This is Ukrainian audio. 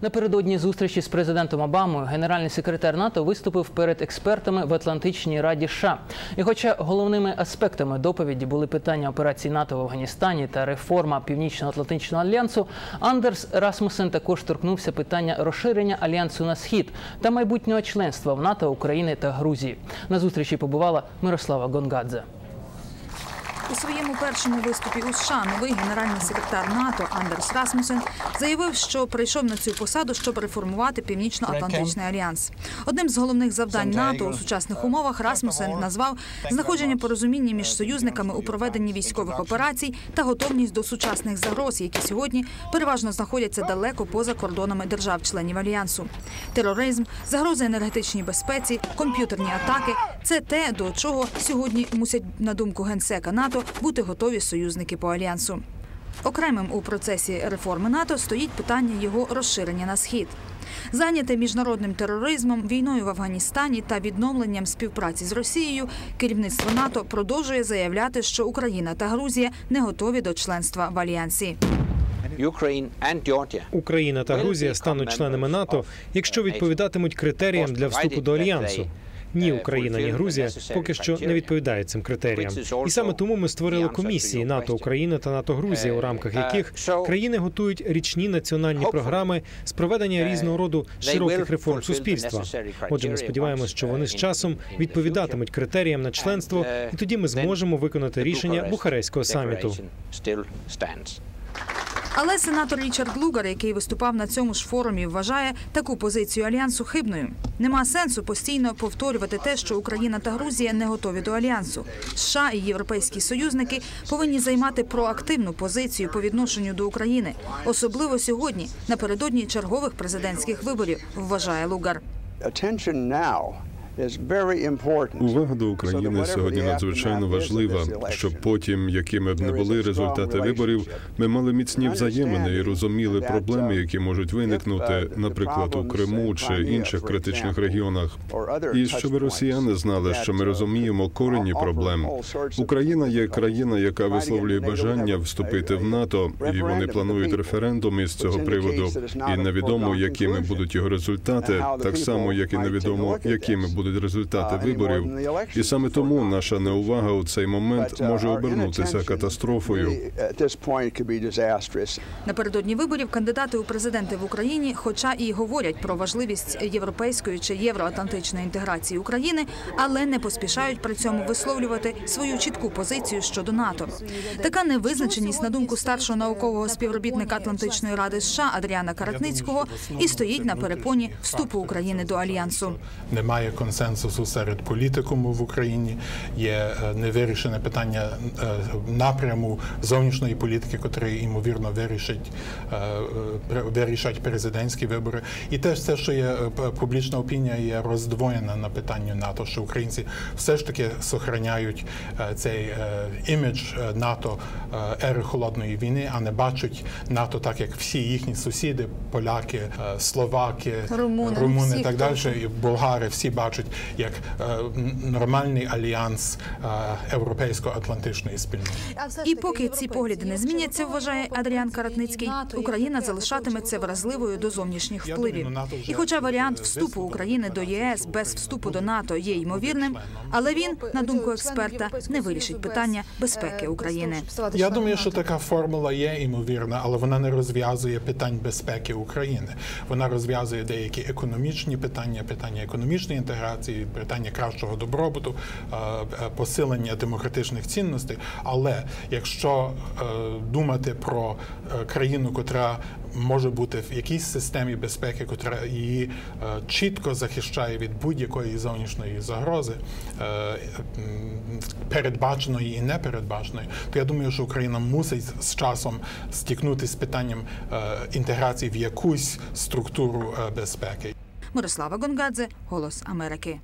Напередодні зустрічі з президентом Обамою генеральний секретар НАТО виступив перед експертами в Атлантичній раді США. І, хоча головними аспектами доповіді були питання операцій НАТО в Афганістані та реформа Північно-Атлантичного альянсу, Андерс Расмусен також торкнувся питання розширення альянсу на схід та майбутнього членства в НАТО України та Грузії. На зустрічі побувала Мирослава Гонгадзе. У своєму першому виступі у США новий генеральний секретар НАТО Андерс Расмусен заявив, що прийшов на цю посаду, щоб реформувати Північно-Атлантичний альянс. Одним з головних завдань НАТО у сучасних умовах Расмусен назвав знаходження порозуміння між союзниками у проведенні військових операцій та готовність до сучасних загроз, які сьогодні переважно знаходяться далеко поза кордонами держав-членів альянсу. Тероризм, загрози енергетичній безпеці, комп'ютерні атаки це те, до чого сьогодні мусять на думку генсека НАТО бути готові союзники по альянсу. Окремим у процесі реформи НАТО стоїть питання його розширення на схід. Зайняте міжнародним тероризмом, війною в Афганістані та відновленням співпраці з Росією, керівництво НАТО продовжує заявляти, що Україна та Грузія не готові до членства в альянсі. Україна та Грузія стануть членами НАТО, якщо відповідатимуть критеріям для вступу до альянсу. Ні, Україна, ні Грузія поки що не відповідають цим критеріям. І саме тому ми створили комісії НАТО Україна та НАТО Грузія, у рамках яких країни готують річні національні програми з проведення різного роду широких реформ суспільства. Отже, ми сподіваємося, що вони з часом відповідатимуть критеріям на членство, і тоді ми зможемо виконати рішення Бухарестського саміту. Але сенатор Річард Лугар, який виступав на цьому ж форумі, вважає таку позицію альянсу хибною. Нема сенсу постійно повторювати те, що Україна та Грузія не готові до альянсу. США і європейські союзники повинні займати проактивну позицію по відношенню до України, особливо сьогодні, напередодні чергових президентських виборів, вважає Лугар. Увага до України сьогодні надзвичайно важлива, щоб потім, якими б не були результати виборів, ми мали міцні взаємини і розуміли проблеми, які можуть виникнути, наприклад, у Криму чи інших критичних регіонах. І щоб росіяни знали, що ми розуміємо корені проблем. Україна є країна, яка висловлює бажання вступити в НАТО, і вони планують референдум із цього приводу. І невідомо, якими будуть його результати, так само як і невідомо, якими будуть результати виборів, і саме тому наша неувага у цей момент може обернутися катастрофою. Напередодні виборів кандидати у президенти в Україні, хоча і говорять про важливість європейської чи євроатлантичної інтеграції України, але не поспішають при цьому висловлювати свою чітку позицію щодо НАТО. Така невизначеність, на думку старшого наукового співробітника Атлантичної ради США Адріана Каратницького, і стоїть на перепоні вступу України до альянсу. Немає консенсусу серед політикуму в Україні. Є невирішене питання напряму зовнішньої політики, котрий ймовірно вирішить вирішать президентські вибори. І теж те, що є публічна опінія, є роздвоєна на питанню НАТО, що українці все ж таки сохраняють цей імідж НАТО ери холодної війни, а не бачать НАТО так, як всі їхні сусіди, поляки, словаки, румуни, румуни і так далі, і болгари всі бачать як нормальний альянс європейсько-атлантичної спільноти. І поки ці погляди не зміняться, вважає Адріан Каратницький, Україна залишатиметься вразливою до зовнішніх впливів. І, хоча варіант вступу України до ЄС без вступу до НАТО є ймовірним, але він, на думку експерта, не вирішить питання безпеки України. Я думаю, що така формула є ймовірна, але вона не розв'язує питань безпеки України. Вона розв'язує деякі економічні питання, питання економічної інтеграції, питання кращого добробуту, посилення демократичних цінностей. Але якщо думати про країну, котра може бути в якійсь системі безпеки, котра її чітко захищає від будь-якої зовнішньої загрози, передбаченої і непередбаченої, то я думаю, що Україна мусить з часом стикнутися з питанням інтеграції в якусь структуру безпеки. Мирослава Гонгадзе, Голос Америки.